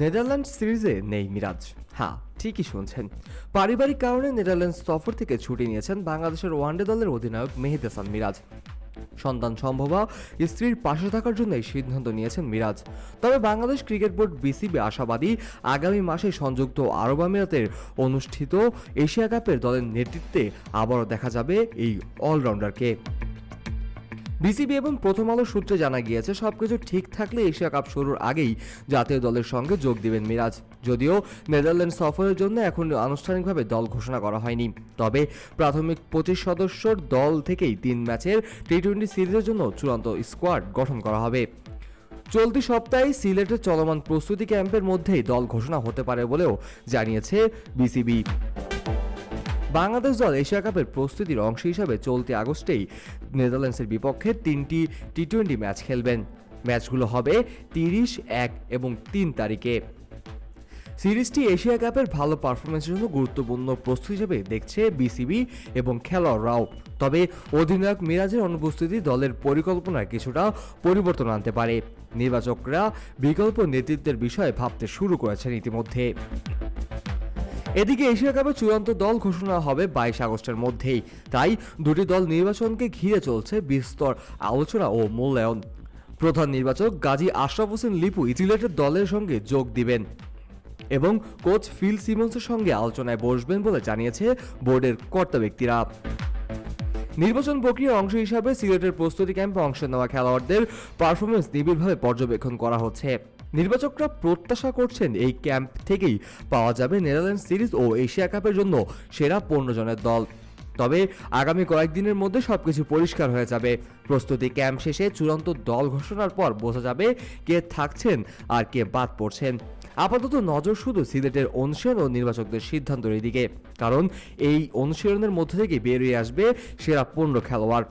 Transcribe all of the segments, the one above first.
Netherland সিরিজে নেই মিরাজ। হ্যাঁ ঠিকই শুনছেন। পারিবারিক কারণে নেদারল্যান্ডস সফর থেকে ছুটি নিয়েছেন বাংলাদেশের ওয়ানডে দলের অধিনায়ক মেহেদ হাসান মিরাজ। সন্তান সম্ভবা স্ত্রীর পাশে থাকার জন্য এই সিদ্ধান্ত নিয়েছেন মিরাজ। তবে বাংলাদেশ ক্রিকেট বোর্ড বিসিবি আশাবাদী আগামী মাসে সংযুক্ত আরব আমিরাতের অনুষ্ঠিত এশিয়া কাপের দলের নেতৃত্বে আবারও দেখা যাবে এই অলরাউন্ডারকে। বিসিবি এবং প্রথম আলো সূত্রে জানা গিয়েছে, সবকিছু ঠিক থাকলে এশিয়া কাপ শুরুর আগেই জাতীয় দলের সঙ্গে যোগ দিবেন মিরাজ। যদিও নেদারল্যান্ড সফরের জন্য এখন আনুষ্ঠানিকভাবে দল ঘোষণা করা হয়নি। তবে প্রাথমিক পঁচিশ সদস্যর দল থেকেই তিন ম্যাচের টি টোয়েন্টি সিরিজের জন্য চূড়ান্ত স্কোয়াড গঠন করা হবে। চলতি সপ্তাহে সিলেটের চলমান প্রস্তুতি ক্যাম্পের মধ্যেই দল ঘোষণা হতে পারে বলেও জানিয়েছে বিসিবি। বাংলাদেশ দল এশিয়া কাপের প্রস্তুতির অংশ হিসাবে চলতি আগস্টেই নেদারল্যান্ডসের বিপক্ষে তিনটি টি টোয়েন্টি ম্যাচ খেলবেন। ম্যাচগুলো হবে তিরিশ, এক এবং তিন তারিখে। সিরিজটি এশিয়া কাপের ভালো পারফরমেন্সের জন্য গুরুত্বপূর্ণ প্রস্তুতি হিসেবে দেখছে বিসিবি এবং খেলোয়াড়রাও। তবে অধিনায়ক মিরাজের অনুপস্থিতি দলের পরিকল্পনায় কিছুটা পরিবর্তন আনতে পারে। নির্বাচকরা বিকল্প নেতৃত্বের বিষয়ে ভাবতে শুরু করেছেন ইতিমধ্যে। এদিকে এশিয়া কাপের চূড়ান্ত দল ঘোষণা হবে বাইশ আগস্টের মধ্যেই। তাই দুটি দল নির্বাচনকে ঘিরে চলছে বিস্তর আলোচনা ও মূল্যায়ন। প্রধান নির্বাচক গাজী আশরাফ হোসেন লিপু সিলেটের দলের সঙ্গে যোগ দিবেন এবং কোচ ফিল সিমন্সের সঙ্গে আলোচনায় বসবেন বলে জানিয়েছে বোর্ডের কর্তা ব্যক্তিরা। নির্বাচন প্রক্রিয়ার অংশ হিসাবে সিলেটের প্রস্তুতি ক্যাম্পে অংশ নেওয়া খেলোয়াড়দের পারফরমেন্স নিবিড়ভাবে পর্যবেক্ষণ করা হচ্ছে। নির্বাচকরা প্রত্যাশা করছেন এই ক্যাম্প থেকেই পাওয়া যাবে নেদারল্যান্ড সিরিজ ও এশিয়া কাপের জন্য সেরা পনেরো জনের দল। তবে আগামী কয়েকদিনের মধ্যে সবকিছু পরিষ্কার হয়ে যাবে। প্রস্তুতি ক্যাম্প শেষে চূড়ান্ত দল ঘোষণার পর বোঝা যাবে কে থাকছেন আর কে বাদ পড়ছেন। আপাতত নজর শুধু সিলেটের অনুশীলন ও নির্বাচকদের সিদ্ধান্তের দিকে, কারণ এই অনুশীলনের মধ্যে থেকে বেরিয়ে আসবে সেরা পনেরো খেলোয়াড়।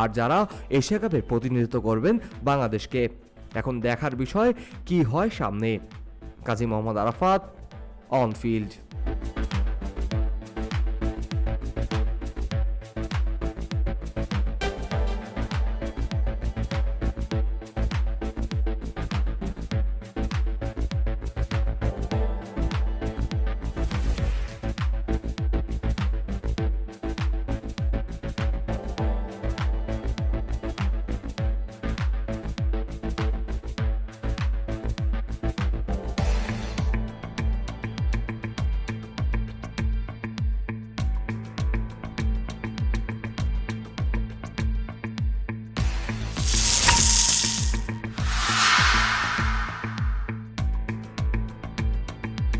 আর যারা এশিয়া কাপে প্রতিনিধিত্ব করবেন বাংলাদেশকে। এখন দেখার বিষয় কি হয় সামনে? Kazi Mohammad Arafat on field